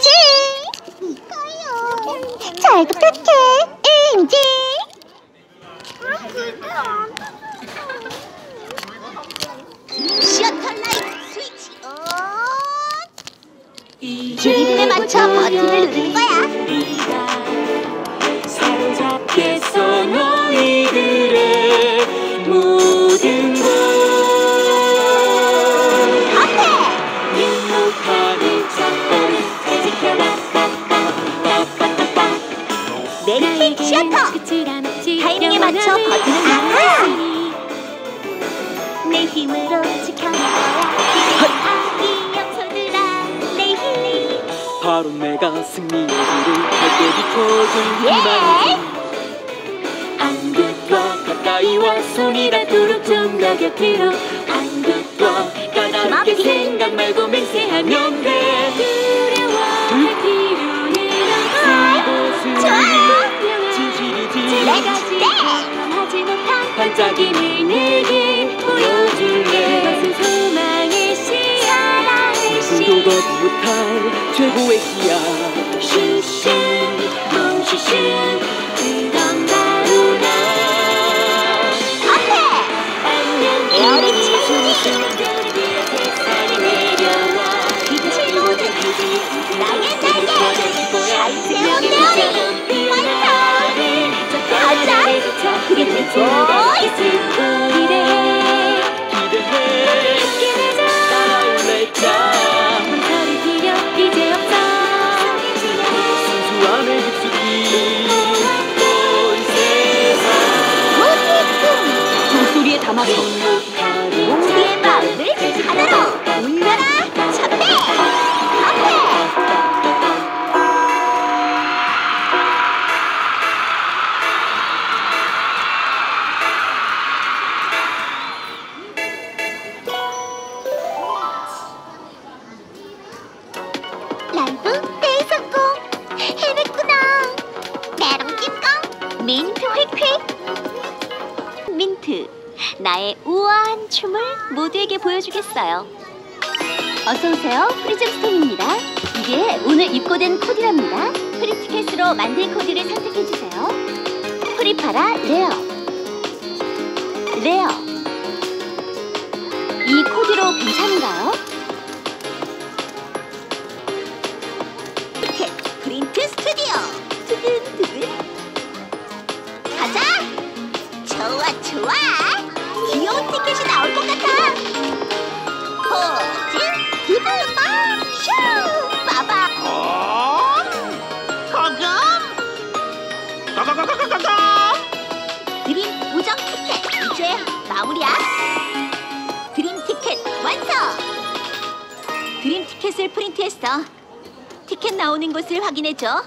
치! 이거요. 잘 부탁해, 인지. 시어터 라이트 스위치 온. 리듬에 맞춰 버튼을 누르는 거야. 메리킥 시어터. 타이밍에 맞춰 버튼을 거야. 내 힘으로 지켜낼 거야. 바로 내가 승리의 길을 밝게 비춰줄 예! 희망이지 안굿과 가까이 와 손이 닿도록 좀더 곁으로 안굿과 까다롭게. 생각 말고 맹세하면 돼 반짝임을 내게 보여줄래 그것은 소망의 씨 사랑의 씨 누구도 못할 최고의 씨야 민트 나의 우아한 춤을 모두에게 보여주겠어요. 어서오세요 프리즘스톤입니다. 이게 오늘 입고 된 코디랍니다. 프리티켓으로 만든 코디를 선택해주세요. 프리파라 레어. 레어. 이 코디로 괜찮은가요? 티켓 프린트 스튜디오 좋아. 귀여운 티켓이 나올 것 같아. 포즈 두두마 슈 빠바 드림 우정 티켓. 이제 마무리야. 드림 티켓 완성. 드림 티켓을 프린트했어. 티켓 나오는 곳을 확인해줘